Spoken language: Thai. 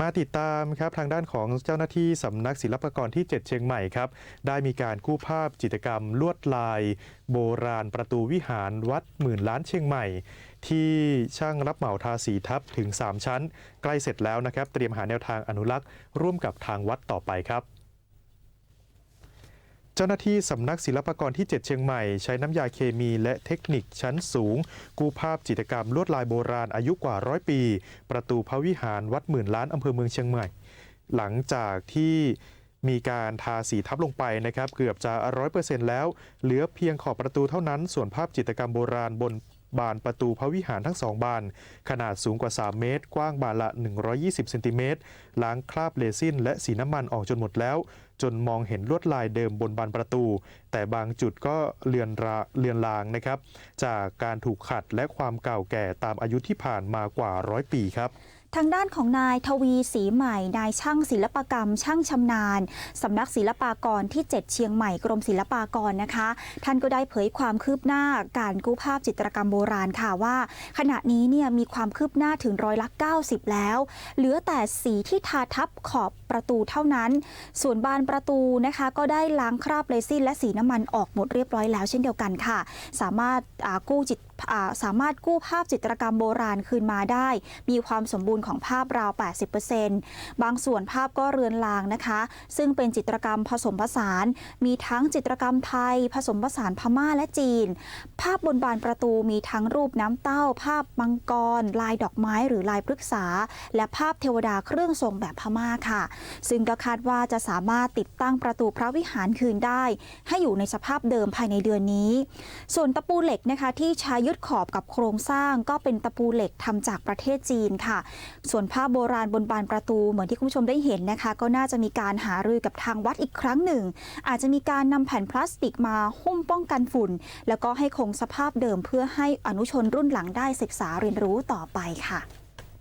มาติดตามครับทางด้านของเจ้าหน้าที่สำนักศิลปากรที่ 7 เชียงใหม่ครับ ได้มีการกู้ภาพจิตรกรรมลวดลาย โบราณประตูวิหารวัดหมื่นล้านเชียงใหม่ ที่ช่างรับเหมาทาสีทับถึง 3 ชั้น ใกล้เสร็จแล้วนะครับ เตรียมหาแนวทางอนุรักษ์ ร่วมกับทางวัดต่อไปครับ จ้าหน้าที่สำนักศิลปากรที่ 7 เชียงใหม่ ใช้น้ำยาเคมีและเทคนิคชั้นสูง กู้ภาพจิตรกรรมลวดลายโบราณอายุกว่าร้อยปี ประตูพระวิหารวัดหมื่นล้านอำเภอเมืองเชียงใหม่ หลังจากที่มีการทาสีทับลงไปนะครับ เกือบจะร้อยเปอร์เซ็นต์แล้ว เหลือเพียงขอบประตูเท่านั้น ส่วนภาพจิตรกรรมโบราณบน บานประตูพระวิหารทั้งสองบาน ขนาดสูงกว่า 3 เมตร กว้างบานละ 120 เซนติเมตร ล้างคราบเลซินและสีน้ำมันออกจนหมดแล้ว จนมองเห็นลวดลายเดิมบนบานประตู แต่บางจุดก็เลือนราเลือนลางนะครับ จากการถูกขัดและความเก่าแก่ตามอายุที่ผ่านมากว่าร้อยปีครับ ทางด้านของนายทวีศรีใหม่ นายช่างศิลปกรรม ช่างชำนาญสำนักศิลปากรที่ 7 เชียงใหม่กรมศิลปากรนะคะ ท่านก็ได้เผยความคืบหน้าการกู้ภาพจิตรกรรมโบราณค่ะว่า ขณะนี้เนี่ยมีความคืบหน้าถึงร้อยละ 90 แล้ว เหลือแต่สีที่ทาทับขอบประตูเท่านั้น ส่วนบานประตูนะคะ ก็ได้ล้างคราบเรซินและสีน้ำมันออกหมดเรียบร้อยแล้วเช่นเดียวกันค่ะ สามารถกู้จิตสามารถกู้ภาพจิตรกรรมโบราณคืนมาได้ มีความสมบูรณ์ของภาพราว 80%บางส่วนภาพก็เรือนลางนะคะ ซึ่งเป็นจิตรกรรมผสมผสาน มีทั้งจิตรกรรมไทย ผสมผสานพม่าและจีน ภาพบนบานประตูมีทั้งรูปน้ำเต้า ภาพมังกร ลายดอกไม้หรือลายพฤกษา และภาพเทวดาเครื่องทรงแบบพม่าค่ะ ซึ่งก็คาดว่าจะสามารถติดตั้งประตูพระวิหารคืนได้ ให้อยู่ในสภาพเดิมภายในเดือนนี้ ส่วนตะปูเหล็กนะคะที่ใช้ยึดขอบกับโครงสร้างก็เป็นตะปูเหล็กทำจากประเทศจีนค่ะส่วนภาพโบราณบนบานประตูเหมือนที่คุณผู้ชมได้เห็นนะคะ ก็น่าจะมีการหารือกับทางวัดอีกครั้งหนึ่ง อาจจะมีการนำแผ่นพลาสติกมาหุ้มป้องกันฝุ่น แล้วก็ให้คงสภาพเดิมเพื่อให้อนุชนรุ่นหลังได้ศึกษาเรียนรู้ต่อไปค่ะ